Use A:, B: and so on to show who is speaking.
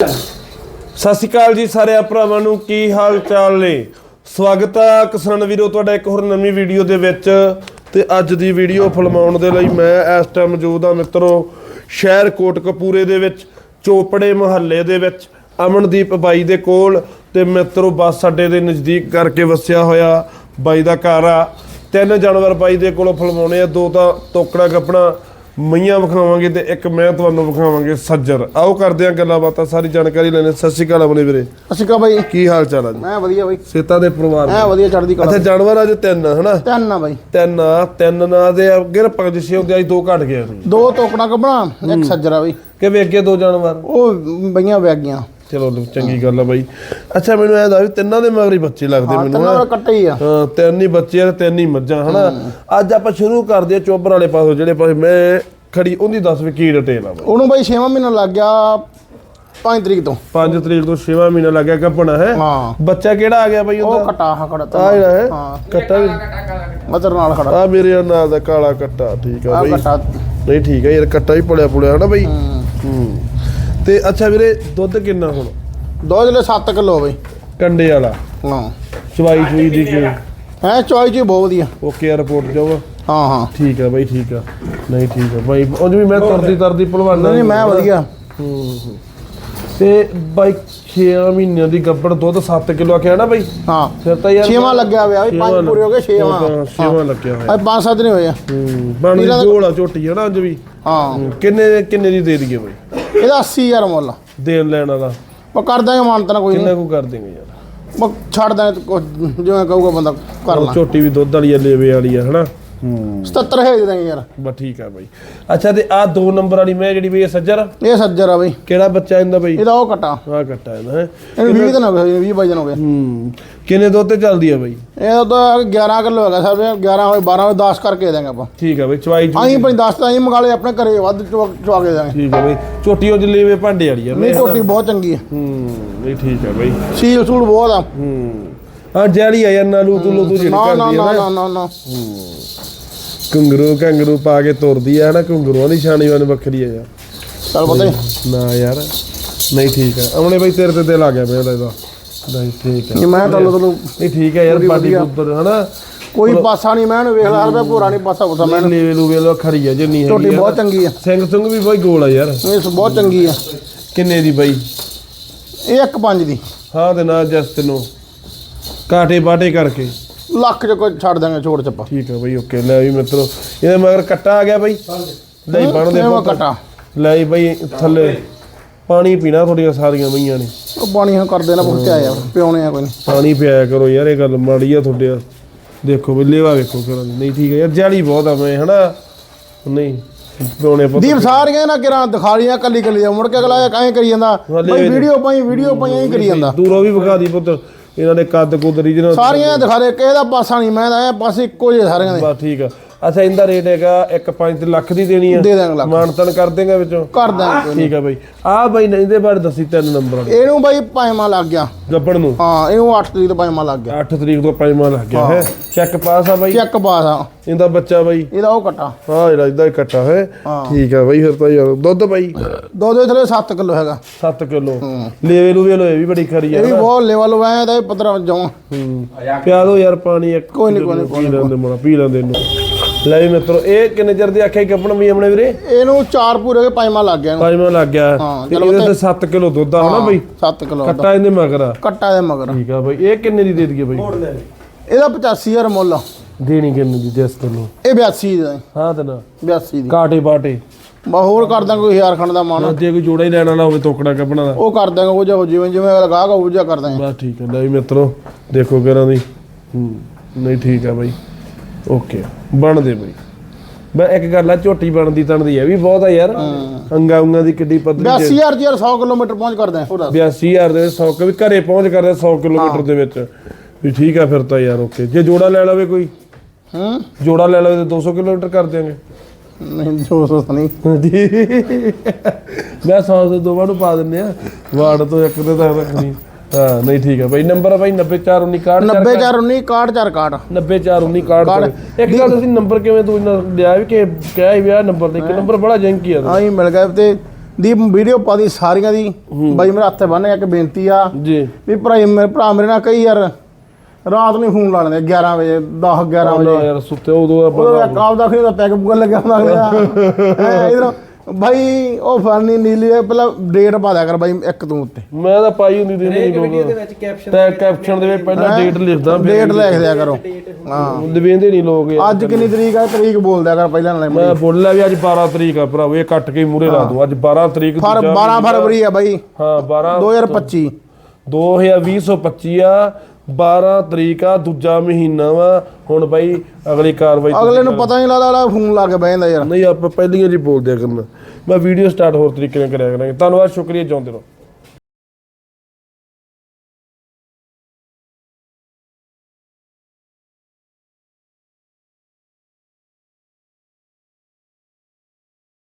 A: ਸਤਿ ਸ਼੍ਰੀ ਅਕਾਲ ਜੀ ਸਾਰੇ ਭਰਾਵਾਂ ਨੂੰ, ਕੀ ਹਾਲ ਚਾਲ ਨੇ? ਸਵਾਗਤ ਆ ਕਿਸਾਨ ਵੀਰੋ, ਤੁਹਾਡਾ ਇੱਕ ਹੋਰ ਨਵੀਂ ਵੀਡੀਓ ਦੇ ਵਿੱਚ। ਤੇ ਅੱਜ ਦੀ ਵੀਡੀਓ ਫਿਲਮਾਉਣ ਦੇ ਲਈ ਮੈਂ ਇਸ ਟਾਈਮ ਮੌਜੂਦ ਹਾਂ ਮਿੱਤਰੋ, ਸ਼ਹਿਰ ਕੋਟਕਪੂਰੇ ਦੇ ਵਿੱਚ, ਚੋਪੜੇ ਮੁਹੱਲੇ ਦੇ ਵਿੱਚ, ਅਮਨਦੀਪ ਬਾਈ ਦੇ ਕੋਲ। ਤੇ ਮਿੱਤਰੋ, ਬੱਸ ਅੱਡੇ ਦੇ ਨਜ਼ਦੀਕ ਕਰਕੇ ਵਸਿਆ ਹੋਇਆ ਬਾਈ ਦਾ ਘਰ ਆ। ਤਿੰਨ ਜਾਨਵਰ ਬਾਈ ਦੇ ਕੋਲੋਂ ਫਿਲਮਾਉਣੇ ਆ, ਦੋ ਤਾਂ ਤੋਕੜਾ ਕੱਪੜਾ ਮਈਆਂ ਵਿਖਾਵਾਂਗੇ ਤੇ ਇੱਕ ਮੈਂ ਤੁਹਾਨੂੰ ਵਿਖਾਵਾਂਗੇ ਸੱਜਰ। ਆਓ ਕਰਦੇ ਆਂ ਗੱਲਾਂ ਬਾਤਾਂ ਸਾਰੀ ਜਾਣਕਾਰੀ ਲੈਣੇ ਸਤਿ ਸ਼੍ਰੀ ਅਕਾਲ ਆਪਣੇ ਵੀਰੇ।
B: ਅਸੀਂ ਕਾ ਬਾਈ।
A: ਕੀ ਹਾਲ ਚਾਲ ਆ ਜੀ?
B: ਮੈਂ ਵਧੀਆ ਬਾਈ।
A: ਸੇਤਾ ਦੇ ਪਰਿਵਾਰ
B: ਮੈਂ
A: ਦੇ?
B: ਵਧੀਆ ਚੜਦੀ ਕਲਾ
A: ਅੱਛਾ ਜਾਨਵਰ ਅੱਜ ਤਿੰਨ ਹਨਾ?
B: ਤਿੰਨ ਆ ਬਾਈ।
A: ਤਿੰਨ ਆ ਤਿੰਨ ਨਾ ਦੇ ਅੱਗੇ ਪੰਜ ਛੇ ਹੁੰਦੇ ਅੱਜ ਦੋ ਘਟ ਗਏ ਸੀ
B: ਦੋ ਟੋਕਣਾ ਕੱਢਣਾ ਇੱਕ ਸੱਜਰਾ ਬਾਈ।
A: ਕਿ ਵੇ ਅੱਗੇ ਦੋ ਜਾਨਵਰ?
B: ਉਹ ਬਈਆਂ ਵਗ ਗਈਆਂ
A: ਚਲੋ ਚੰਗੀ ਗੱਲ ਆ ਬਾਈ। ਅੱਛਾ ਮੈਨੂੰ ਐ ਦਾ ਵੀ ਤਿੰਨਾਂ ਦੇ ਮਗਰ ਹੀ ਬੱਚੇ ਲੱਗਦੇ
B: ਹਾਂ
A: ਮੈਨੂੰ
B: ਤਿੰਨਾਂ। ਦਾ ਕੱਟੇ ਹੀ ਆ।
A: ਹਾਂ ਤਿੰਨ ਹੀ ਬੱਚੇ ਆ ਤੇ ਤਿੰਨ ਹੀ ਮੱਝਾਂ ਹਨਾ? ਅੱਜ ਆਪਾਂ ਸ਼ੁਰੂ ਕਰਦੇ ਆ ਚੋਬਰ ਵਾਲੇ ਪਾਸੋਂ ਜਿਹੜੇ ਪਾਸੇ ਮੈਂ ਖੜੀ ਉਹਦੀ ਦੱਸ ਵੀ ਕੀ ਡਿਟੇਲ ਆ ਬਾਈ।
B: ਉਹਨੂੰ ਬਾਈ 6ਵਾਂ ਮਹੀਨਾ ਲੱਗ ਗਿਆ 5 ਤਰੀਕ ਤੋਂ।
A: 5 ਤਰੀਕ ਤੋਂ 6ਵਾਂ ਮਹੀਨਾ ਲੱਗਿਆ ਕੱਪਣਾ ਹੈ?
B: ਹਾਂ।
A: ਬੱਚਾ ਕਿਹੜਾ ਆ ਗਿਆ ਬਾਈ
B: ਉਹ
A: ਉਹਦਾ
B: ਕਟਾ ਹਾ ਕੜਾ
A: ਆ ਜਿਹੜਾ ਹੈ?
B: ਹਾਂ।
A: ਕੱਟਾ ਵੀ
B: ਮਤਰ ਨਾਲ ਖੜਾ।
A: ਆ ਮੇਰੇ ਨਾਲ ਦਾ ਕਾਲਾ ਕੱਟਾ ਠੀਕ ਆ
B: ਆ
A: ਬਾਈ।
B: ਕਟਾ।
A: ਨਹੀਂ ਠੀਕ ਆ ਯਾਰ ਕੱਟਾ ਵੀ ਪੜਿਆ ਪੁੜਿਆ ਹਨਾ ਬਾਈ?
B: ਹੂੰ।
A: ਤੇ ਅੱਛਾ ਵੀਰੇ ਦੁੱਧ ਕਿੰਨਾ ਹੁਣ?
B: ਦੋ ਜਿਲੇ 7 ਕਿਲੋ ਬਾਈ।
A: ਕੰਡੇ ਵਾਲਾ?
B: ਹਾਂ।
A: ਚਵਾਈ ਚੂਈ ਦੀ ਕਿ?
B: ਹੈ ਚੋਈ ਜੀ ਬਹੁਤ ਵਧੀਆ।
A: ਓਕੇ ਆ ਰਿਪੋਰਟ ਜਾਊਗਾ?
B: ਹਾਂ ਹਾਂ।
A: ਠੀਕ ਆ ਬਾਈ ਠੀਕ ਆ। ਨਹੀਂ ਠੀਕ ਆ ਬਾਈ ਉਂਝ ਵੀ ਮੈਂ ਤੁਰਦੀ ਤਰਦੀ ਭਲਵਾਨ
B: ਨਹੀਂ ਨਹੀਂ ਮੈਂ ਵਧੀਆ।
A: ਤੇ ਬਾਈ 6 ਮਹੀਨਿਆਂ ਦੀ ਗੱਬੜ ਦੁੱਧ 7 ਕਿਲੋ ਆਖਿਆ ਨਾ ਬਾਈ।
B: ਹਾਂ
A: ਫਿਰ ਤਾਂ ਯਾਰ
B: ਛੇਵਾਂ ਲੱਗਿਆ ਹੋਇਆ ਬਈ ਪੰਜ ਪੂਰੇ ਹੋ ਗਏ ਛੇਵਾਂ।
A: ਛੇਵਾਂ ਲੱਗਿਆ ਹੋਇਆ।
B: ਅੱਜ ਪੰਜ ਸੱਤ ਨਹੀਂ ਹੋਏ ਆ।
A: ਹੂੰ ਬਣ
B: ਦਾ-
A: ਝੋਲਾ ਝੋਟੀ ਹੈ ਨਾ ਅੱਜ ਵੀ।
B: ਹਾਂ।
A: ਕਿੰਨੇ ਕਿੰਨੇ ਦੀ ਦੇ ਦਈਏ ਬਾਈ?
B: ਇਹਦਾ 80000 ਮੁੱਲ
A: ਦੇਣ ਲੈਣ ਵਾਲਾ।
B: ਮੈਂ ਕਰ ਦਾਂਗੇ ਮਾਨਤਨਾ ਕੋਈ ਨਹੀਂ।
A: ਕਿੰਨਾ ਕੁ ਕਰ ਦੇਂਗੇ ਯਾਰ?
B: ਮੈਂ ਛੱਡ ਕੁਛ ਜਿਵੇਂ ਕਹੂਗਾ ਬੰਦਾ ਕਰ ਲਾਂ।
A: ਝੋਟੀ ਵੀ ਦੁੱਧ ਵਾਲੀ ਆ ਲੇਵੇ ਵਾਲੀ ਆ ਹਨਾ? ਹੂੰ।
B: 77 ਹੈ ਦੇ ਦਾਂਗੇ ਯਾਰ।
A: ਬਸ ਠੀਕ ਆ ਬਾਈ। ਅੱਛਾ ਤੇ ਆ ਦੋ ਨੰਬਰ ਵਾਲੀ ਮੈਂ ਜਿਹੜੀ ਬਈ ਇਹ ਸੱਜਰ ਆ,
B: ਇਹ ਸੱਜਰ ਆ ਬਈ।
A: ਕਿਹੜਾ ਬੱਚਾ ਇਹਦਾ ਬਈ?
B: ਇਹਦਾ ਉਹ ਕਟਾ।
A: ਆ ਕੱਟਾ ਇਹਦਾ ਹੈ।
B: ਇਹਨੂੰ 20 ਦਿਨ ਹੋ ਗਏ 20 ਬਾਈ ਦਿਨ ਹੋ ਗਏ।
A: ਹੂੰ। ਕਿੰਨੇ ਦੁੱਧ ਤੇ ਚੱਲਦੀ ਆ ਬਾਈ?
B: ਇਹ ਤਾਂ 11 ਕਿਲੋ ਹੈਗਾ ਸਰ 11 ਹੋਏ 12 ਹੋਏ 10 ਕਰਕੇ ਦੇ ਦਾਂਗੇ ਆਪਾਂ।
A: ਠੀਕ ਆ ਬਾਈ ਚਵਾਈ
B: ਆਹੀਂ 10 ਤਾਂ ਆਹੀਂ ਮੰਗਾ ਲਏ ਆਪਣੇ ਘਰੇ ਵੱਧ ਚਵਾ ਕੇ ਦਾਂਗੇ
A: ਠੀਕ ਆ ਬਾਈ ਝੋਟੀ ਉਹ ਲੇਵੇ ਭਾਂਡੇ ਵਾਲੀ ਆ
B: ਨਹੀਂ ਝੋਟੀ ਬਹੁਤ ਚੰਗੀ ਹੈ
A: ਹੂੰ ਨਹੀਂ ਠੀਕ ਆ ਬਾਈ।
B: ਸੀਲ ਸੂਲ ਬਹੁਤ ਆ।
A: ਹੂੰ। ਆ ਜੈਲੀ ਆ ਯਾਰ ਨਾਲੂ ਤੂੰ ਤੂੰ ਜਿਹੜੀ ਕਰਦੀ ਆ
B: ਨਾ
A: ਨਾ।
B: ਨਾ ਨਾ ਨਾ।
A: ਘੁੰਗਰੂ ਘੰਗਰੂ ਪਾ ਕੇ ਤੁਰਦੀ ਆ ਨਾ ਘੁੰਗਰੂਆਂ ਦੀ ਛਾਣੀ ਵਾਨ ਵੱਖਰੀ ਆ ਯਾਰ।
B: ਚੱਲ ਪਤਾ ਹੀ
A: ਨਾ ਯਾਰ ਨਹੀਂ ਠੀਕ ਆ। ਅਮਨੇ ਬਾਈ ਤੇਰੇ ਤੇ ਦਿਲ ਆ ਗਿਆ ਪਿਆ ਇਹਦਾ। ਨਹੀਂ ਠੀਕ ਆ।
B: ਨਹੀਂ ਮੈਂ ਤੁਹਾਨੂੰ ਤੁਹਾਨੂੰ
A: ਨਹੀਂ ਠੀਕ ਆ ਯਾਰ ਬਾਡੀ ਪੁੱਤਰ ਹਨਾ?
B: ਕੋਈ ਪਾਸਾ ਨਹੀਂ ਮੈਂ ਵੇਖ ਲਾ ਰੁਪਏ ਪੂਰਾ ਨਹੀਂ ਪਾਸਾ ਉਸਾ ਮੈਂ
A: ਮੈਂ ਲੈਵੇ ਲੋ ਖਰੀ ਆ ਜਿੰਨੀ
B: ਝੋਟੀ
A: ਆ।
B: ਬਹੁਤ ਚੰਗੀ ਆ।
A: ਸਿੰਘ ਸੁੰਗ ਵੀ ਬਹੁਤ ਗੋਲ ਆ ਯਾਰ।
B: ਇਹ ਬਹੁਤ ਚੰਗੀ ਆ।
A: ਕਿੰਨੇ ਦੀ ਬਾਈ?
B: ਇਹ ਇੱਕ ਪੰਜ ਦੀ।
A: ਹਾਂ ਤੇ ਨਾ ਜਸਟ ਨੂੰ। ਕਾਟੇ ਬਾਟੇ ਕਰਕੇ।
B: ਲੱਖ ਚ ਕੋਈ ਛੱਡ ਦਾਂਗੇ ਛੋੜ ਚੱਪਾ।
A: ਠੀਕ ਆ ਬਾਈ ਓਕੇ ਲੈ ਵੀ ਮਿੱਤਰੋ ਇਹਦੇ ਮਗਰ ਕੱਟਾ ਆ ਗਿਆ ਬਾਈ। ਲੈ ਬਣ ਦੇ ਪੁੱਤ।
B: ਕਟਾ।
A: ਲੈ ਜੀ ਬਾਈ ਥੱਲੇ ਪਾਣੀ ਪੀਣਾ ਤੁਹਾਡੀਆਂ ਸਾਰੀਆਂ ਮਈਆਂ ਨੇ।
B: ਉਹ ਪਾਣੀ ਹੁਣ ਕਰਦੇ ਨਾ ਪੁੱਛ ਆਇਆ ਪਿਉਣੇ ਆ ਕੋਈ ਨਹੀਂ
A: ਪਾਣੀ ਪਿਆਇਆ ਕਰੋ ਯਾਰ ਇਹ ਗੱਲ ਮਾੜੀ ਆ ਤੁਹਾਡੇ ਆ। ਦੇਖੋ ਵੀ ਲੇਵਾ ਵੇਖੋ ਫਿਰ ਨਹੀਂ ਠੀਕ ਹੈ ਯਾਰ ਜਾਲੀ ਬਹੁਤ ਆ ਮੈਂ ਹਨਾ? ਨਹੀਂ ਪਿਉਣੇ ਪੁੱਤ।
B: ਦੀਪ ਸਾਰੀਆਂ ਨਾ ਕਿਰਾਂ ਦਿਖਾ ਲੀਆਂ ਕੱਲੀ ਕੱਲੀ ਮੁੜ ਕੇ ਅਗਲਾ ਐਂ ਕਰੀ ਜਾਂਦਾ ਬਈ ਵੀਡੀਓ ਪਾਈ ਵੀਡੀਓ ਪਾਈ ਐਂ ਕਰੀ ਜਾਂਦਾ।
A: ਦੂਰੋਂ ਵੀ ਵਿਖਾ ਦੀ ਪੁੱਤ। ਇਹਨਾਂ ਦੇ ਕੱਦ ਕੁੱਦ ਰੀਜਨਲ
B: ਸਾਰੀਆਂ ਦਿਖਾ ਦੇ ਕਿਸੇ ਦਾ ਪਾਸਾ ਨਹੀਂ ਮੈਂ ਤਾਂ ਇਹ ਪਾਸੇ ਇੱਕੋ ਜਿਹੇ ਸਾਰਿਆਂ ਦੇ।
A: ਬਸ ਠੀਕ ਆ। ਅੱਛਾ ਇਹਦਾ ਰੇਟ ਹੈਗਾ 1.5 ਲੱਖ ਦੀ ਦੇਣੀ ਆ।
B: ਦੇ ਦਾਂਗੇ ਲੱਖ।
A: ਮਾਨਤਨ ਕਰ ਦੇਗਾ ਵਿੱਚੋਂ?
B: ਕਰ ਦਾਂਗੇ
A: ਠੀਕ ਆ ਬਾਈ। ਆ ਬਾਈ ਨੇ ਇਹਦੇ ਬਾਰੇ ਦੱਸੀ ਤਿੰਨ ਨੰਬਰ
B: ਇਹਨੂੰ ਬਾਈ ਪਾਇਮਾ ਲੱਗ ਗਿਆ।
A: ਗੱਬੜ ਨੂੰ?
B: ਹਾਂ ਇਹਨੂੰ 8 ਤਰੀਕ ਤੋਂ ਪਾਇਮਾ ਲੱਗ ਗਿਆ।
A: 8 ਤਰੀਕ ਤੋਂ ਪੰਜਵਾਂ ਲੱਗ ਗਿਆ ਹੈ। ਚੈੱਕ ਪਾਸ ਆ ਬਾਈ?
B: ਚੈੱਕ ਪਾਸ ਆ।
A: ਇਹਦਾ ਬੱਚਾ ਬਾਈ?
B: ਇਹਦਾ ਉਹ ਕਟਾ।
A: ਹਾਂ ਜਿਹੜਾ ਇਹਦਾ ਇਕੱਠਾ ਹੈ।
B: ਹਾਂ।
A: ਠੀਕ ਆ ਬਾਈ ਫਿਰ ਤਾਂ ਯਾਰ ਦੁੱਧ ਬਾਈ?
B: ਦੋ ਦੋ ਥਲੇ 7 ਕਿਲੋ ਹੈਗਾ।
A: 7 ਕਿਲੋ। ਲੇਵੇ ਲੂਵੇ ਲੋ ਇਹ ਵੀ ਬੜੀ ਖਰੀ ਆ
B: ਇਹ ਵੀ ਬਹੁਤ ਲੈਵਲ ਆਇਆ ਤਾਂ 15 ਜਾਉਂ
A: ਹੂੰ। ਪਿਆ ਦੋ ਯਾਰ ਪਾਣੀ ਇੱਕ
B: ਕੋਈ ਨੀ, ਕੋਈ ਨੀ,
A: ਪੀ ਲੈਂਦੇ ਮਣਾ ਪੀ ਲੈਂਦੇ ਇਹਨੂੰ। ਲੈ ਵੀ ਮਿੱਤਰੋ ਇਹ ਕਿੰਨੇ ਚਿਰ ਦੀ ਆਖਿਆ ਕੱਪਣ ਵੀ ਆਪਣੇ ਵੀਰੇ?
B: ਇਹਨੂੰ ਚਾਰ ਪੂਰੇ ਕੇ ਪਾਇਮਾ ਲੱਗ ਗਿਆ ਇਹਨੂੰ।
A: ਪੰਜਵਾਂ ਲੱਗ ਗਿਆ।
B: ਹਾਂ,
A: ਤੇ
B: ਚਲੋ
A: ਇਹਦੇ ਤੇ 7 ਕਿਲੋ ਦੁੱਧ ਆ ਹਨਾ ਬਾਈ?
B: 7 ਕਿਲੋ ਦਾ
A: ਕੱਟਾ ਇਹਦੇ ਮਗਰ। ਆ
B: ਕੱਟਾ ਦੇ ਮਗਰ।
A: ਠੀਕ ਆ ਬਾਈ ਇਹ ਕਿੰਨੇ ਦੀ ਦੇ ਦਈਏ ਬਾਈ?
B: ਇਹਦਾ 85000 ਮੁੱਲ ਆ।
A: ਦੇਣੀ ਕਿੰਨੇ ਦੀ ਜਿਸ ਤੈਨੂੰ
B: ਇਹ 82 ਦਾ ਹੈ,
A: ਤੇ ਨਾ।
B: 82 ਦੀ।
A: ਕਾਟੇ ਬਾਟੇ।
B: ਬਾ ਹੋਰ ਕਰ ਦਾਂਗੇ ਕੋਈ ਹਜ਼ਾਰ ਖੰਡ ਦਾ ਮਾਨ।
A: ਜੇ ਕੋਈ ਜੋੜਾ ਹੀ ਲੈਣ ਵਾਲਾ ਹੋਵੇ ਤੋਕੜਾ ਕੱਪਣਾ ਦਾ।
B: ਉਹ ਕਰ ਦਾਂਗੇ ਉਹ ਜਿਹਾ ਜਿਵੇਂ ਜਿਵੇਂ ਅਗਲਾ ਗਾਹਕ ਉਹ ਜਿਹਾ ਕਰ ਦਾਂਗੇ।
A: ਬਸ ਠੀਕ ਹੈ ਲੈ ਵੀ ਮਿੱਤਰੋ ਦੇਖੋ ਕਿਹਨਾਂ ਦੀ। ਹੂੰ ਨਹੀਂ ਠੀਕ ਆ ਬਾਈ। ਓਕੇ ਬਣ ਦੇ ਬਾਈ। ਮੈਂ ਇੱਕ ਗੱਲ ਆ ਝੋਟੀ ਬਣਦੀ ਤਣਦੀ ਹੈ ਵੀ ਬਹੁਤ ਆ ਯਾਰ। ਅੰਗਾ ਉਂਗਾ ਦੀ ਕਿੱਡੀ ਪੱਧਰੀ
B: 82000 ਜੀ 100 ਕਿਲੋਮੀਟਰ ਪਹੁੰਚ ਕਰਦੇ ਆ। ਉਹ ਦੱਸ।
A: 82000 ਦੇ 100 ਕਿ ਵੀ ਘਰੇ ਪਹੁੰਚ ਕਰਦੇ 100 ਕਿਲੋਮੀਟਰ ਦੇ ਵਿੱਚ। ਵੀ ਠੀਕ ਆ ਫਿਰ ਤਾਂ ਯਾਰ ਓਕੇ। ਜੇ ਜੋੜਾ ਲੈ ਲਵੇ ਕੋਈ?
B: ਹੂੰ।
A: ਜੋੜਾ ਲੈ ਲਵੇ ਤੇ 200 ਕਿਲੋਮੀਟਰ ਕਰ ਦਿਆਂਗੇ।
B: ਨਹੀਂ 200 ਤਾਂ ਨਹੀਂ।
A: ਮੈਂ 100 ਦੇ ਦੋਵਾਂ ਨੂੰ ਪਾ ਦਿੰਨੇ ਆ। ਵਾਰਡ ਤੋਂ ਇੱਕ ਤੇ ਤਾਂ ਰੱਖਣੀ। ਹਾਂ ਨਹੀਂ ਠੀਕ ਆ ਬਾਈ ਨੰਬਰ ਆ ਬਾਈ 90419 ਕਾਰਡ
B: 90419 61 4 61
A: 90419 ਕਾਰਡ
B: ਕਾਰਡ।
A: ਇੱਕ ਗੱਲ ਤੁਸੀਂ ਨੰਬਰ ਕਿਵੇਂ ਤੂੰ ਇੰਨਾ ਲਿਆ ਵੀ ਕਿ ਕਿਹਾ ਹੀ ਵਿਆਹ ਨੰਬਰ ਤੇ ਇੱਕ ਨੰਬਰ ਬੜਾ ਜੰਕੀ ਆ।
B: ਆਹੀ ਮਿਲ ਗਿਆ ਤੇ ਦੀ ਵੀਡੀਓ ਪਾਦੀ ਸਾਰੀਆਂ ਦੀ। ਬਾਈ ਮੇਰੇ ਹੱਥੇ ਬੰਨ੍ਹ ਇੱਕ ਬੇਨਤੀ ਆ
A: ਜੀ।
B: ਵੀ ਭਰਾ ਮੇਰੇ ਭਰਾ ਮੇਰੇ ਨਾਲ ਕਈ ਯਾਰ ਰਾਤ ਨੂੰ ਫੋਨ ਲਾ ਲੈਂਦੇ 11 ਵਜੇ 10 11
A: ਨਾ
B: ਵਜੇ।
A: ਯਾਰ ਸੁੱਤੇ ਉਦੋਂ ਆਪਾਂ
B: ਉਹਦਾ ਕਾਬ ਦਾ ਖਰੀ ਦਾ ਪੈਗ ਲੱਗਿਆ ਹੁੰਦਾ ਅਗਲਾ। ਇਧਰ ਭਾਈ ਉਹ ਫਰਨੀ ਨੀਲੀ ਹੈ, ਪਹਿਲਾਂ ਡੇਟ ਪਾ ਦਿਆ ਕਰ ਬਾਈ ਇੱਕ ਤੂੰ ਉੱਤੇ।
A: ਮੈਂ ਤਾਂ ਪਾਈ ਹੁੰਦੀ ਦੇ ਨਹੀਂ
C: ਵੀਡੀਓ ਦੇ
A: ਲੋਕ
C: ਵਿੱਚ ਕੈਪਸ਼ਨ
A: ਤੇ ਕੈਪਸ਼ਨ ਦੇ ਵਿੱਚ ਪਹਿਲਾਂ ਡੇਟ ਲਿਖਦਾ
B: ਡੇਟ ਲਿਖ ਦਿਆ ਕਰੋ। ਹਾਂ।
A: ਲਵੇਂਦੇ ਨਹੀਂ ਲੋਕ ਯਾਰ।
B: ਅੱਜ ਕਿੰਨੀ ਤਰੀਕ ਆ? ਤਰੀਕ ਬੋਲ ਦਿਆ ਕਰ ਪਹਿਲਾਂ ਨਾਲੇ
A: ਮੈਂ ਬੋਲਿਆ ਵੀ ਅੱਜ 12 ਤਰੀਕ ਆ ਭਰਾਵੋ ਇਹ ਕੱਟ ਕੇ ਮੂਰੇ ਲਾ ਦੂੰ। ਅੱਜ 12 ਤਰੀਕ
B: ਫਰ
A: ਦੂਜਾ
B: 12 ਫਰਵਰੀ ਆ ਬਾਈ।
A: ਹਾਂ 12
B: 2025
A: 2025 ਆ। 12 ਤਰੀਕ ਆ ਦੂਜਾ ਮਹੀਨਾ ਵਾ। ਹੁਣ ਬਾਈ ਅਗਲੀ ਕਾਰਵਾਈ
B: ਅਗਲੇ ਨੂੰ ਪਤਾ ਨਹੀਂ ਲੱਗਦਾ ਫੋਨ ਲਾ ਕੇ ਬਹਿ ਜਾਂਦਾ ਯਾਰ।
A: ਨਹੀਂ ਆਪਾਂ ਪਹਿਲੀਆਂ ਜੀ ਬੋਲਦਿਆ ਕਰਨਾ ਮੈਂ ਵੀਡੀਓ ਸਟਾਰਟ ਹੋਰ ਤਰੀਕੇ ਨਾਲ ਕਰਿਆ ਕਰਾਂਗੇ। ਧੰਨਵਾਦ ਸ਼ੁਕਰੀਆ ਚਾਹੁੰਦੇ ਰਹੋ।